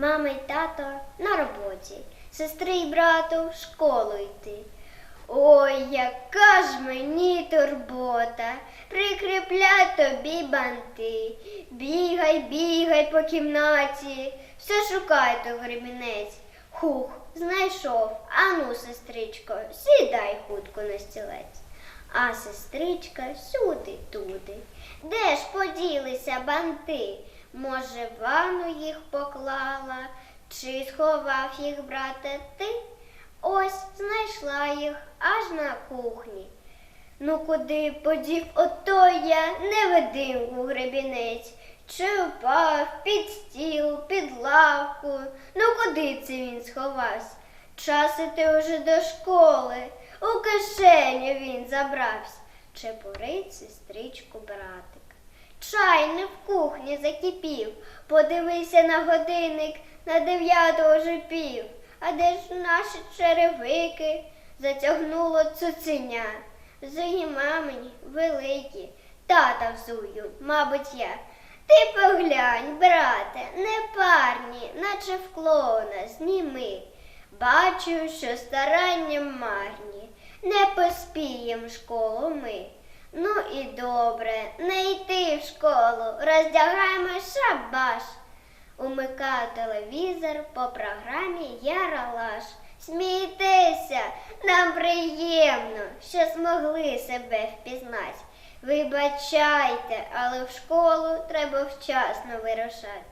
Мама й тато на роботі, сестри й брату в школу йти. Ой, яка ж мені турбота, прикріплять тобі банти. Бігай, бігай по кімнаті, все шукай то гребінець. Хух, знайшов. Ану, сестричко, сідай хутко на стілець. А сестричка сюди туди. Де ж поділися банти? Може, ванну їх поклала, чи сховав їх, брате, ти? Ось знайшла їх аж на кухні. Ну куди подів ото я невидимку гребінець, чи впав під стіл, під лавку. Ну куди це він сховався? Час іти уже до школи, у кишеню він забрався. Чепурить сестричку братик. Чай не в кухні закипів, подивися на годинник, на дев'яту вже пів. А де ж наші черевики? Затягнуло цуценя. Взуї мамині великі, тата взую, мабуть, я. Ти поглянь, брате, не парні, наче в клоуна, зніми. Бачу, що старання марні, не поспієм школу ми. Ну і добре, не йти в школу, роздягаємо шабаш. Умикаю телевізор по програмі Яралаш. Смійтеся, нам приємно, що змогли себе впізнати. Вибачайте, але в школу треба вчасно вирушати.